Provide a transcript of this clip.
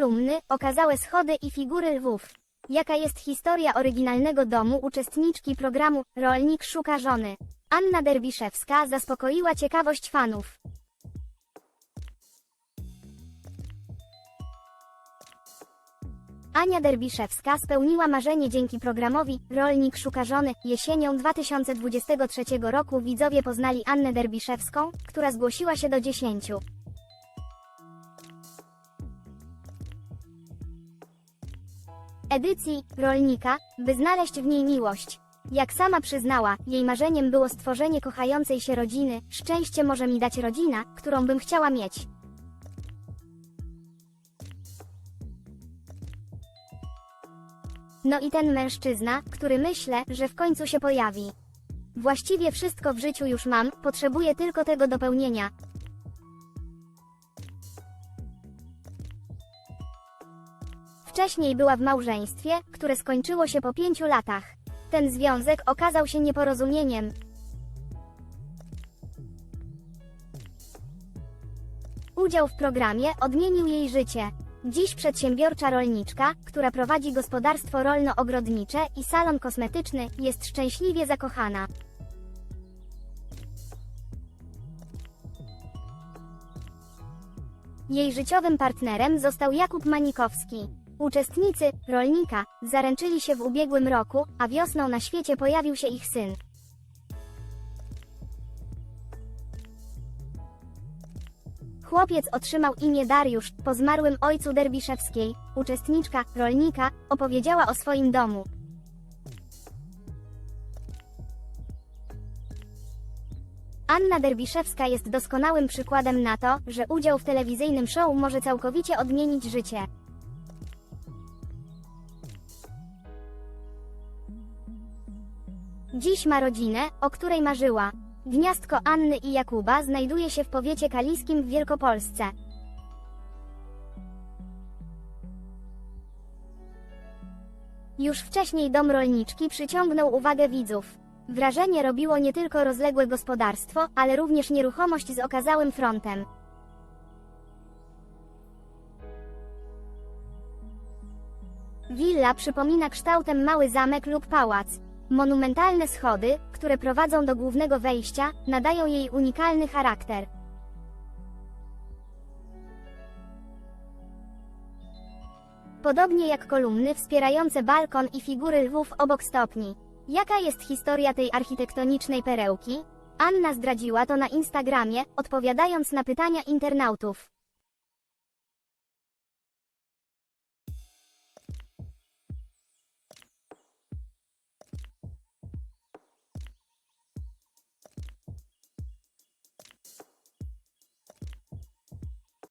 kolumny, okazałe schody i figury lwów. Jaka jest historia oryginalnego domu uczestniczki programu Rolnik szuka żony? Anna Derbiszewska zaspokoiła ciekawość fanów. Ania Derbiszewska spełniła marzenie dzięki programowi Rolnik szuka żony. Jesienią 2023 roku widzowie poznali Annę Derbiszewską, która zgłosiła się do 10. edycji Rolnika, by znaleźć w niej miłość. Jak sama przyznała, jej marzeniem było stworzenie kochającej się rodziny, szczęście może mi dać rodzina, którą bym chciała mieć. No i ten mężczyzna, który myślę, że w końcu się pojawi. Właściwie wszystko w życiu już mam, potrzebuję tylko tego dopełnienia. Wcześniej była w małżeństwie, które skończyło się po pięciu latach. Ten związek okazał się nieporozumieniem. Udział w programie odmienił jej życie. Dziś przedsiębiorcza rolniczka, która prowadzi gospodarstwo rolno-ogrodnicze i salon kosmetyczny, jest szczęśliwie zakochana. Jej życiowym partnerem został Jakub Manikowski. Uczestnicy rolnika zaręczyli się w ubiegłym roku, a wiosną na świecie pojawił się ich syn. Chłopiec otrzymał imię Dariusz po zmarłym ojcu Derbiszewskiej. Uczestniczka rolnika opowiedziała o swoim domu. Anna Derbiszewska jest doskonałym przykładem na to, że udział w telewizyjnym show może całkowicie odmienić życie. Dziś ma rodzinę, o której marzyła. Gniazdko Anny i Jakuba znajduje się w powiecie kaliskim w Wielkopolsce. Już wcześniej dom rolniczki przyciągnął uwagę widzów. Wrażenie robiło nie tylko rozległe gospodarstwo, ale również nieruchomość z okazałym frontem. Willa przypomina kształtem mały zamek lub pałac. Monumentalne schody, które prowadzą do głównego wejścia, nadają jej unikalny charakter. Podobnie jak kolumny wspierające balkon i figury lwów obok stopni. Jaka jest historia tej architektonicznej perełki? Anna zdradziła to na Instagramie, odpowiadając na pytania internautów.